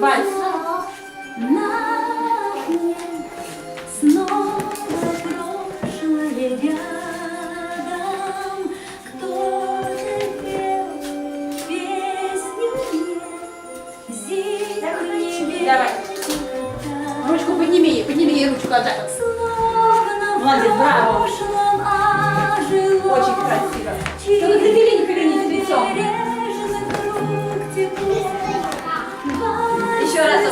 Вальс. Снова Давай. Ручку подними, подними ей ручку, а так. Молодец, браво. Очень красиво. Что вы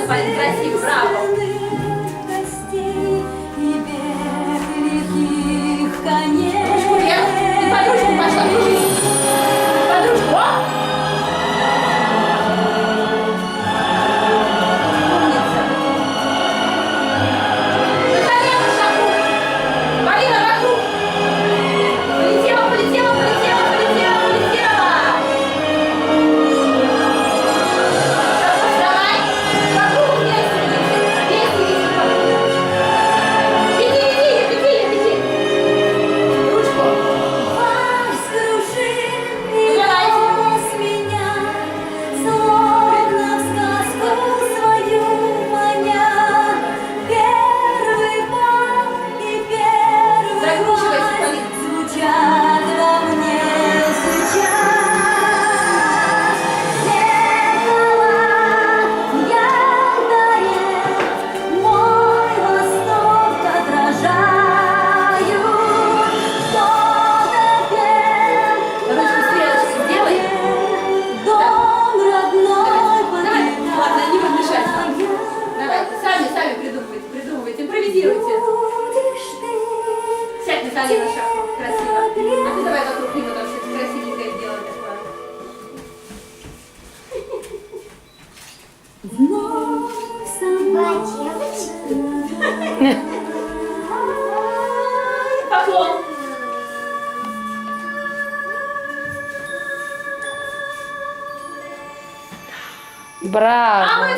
pani Gretchen, brawo! Встали на шапку. Красиво. А ты давай вокруг него там что-то красивенькое сделай такое. Поклон. Браво! А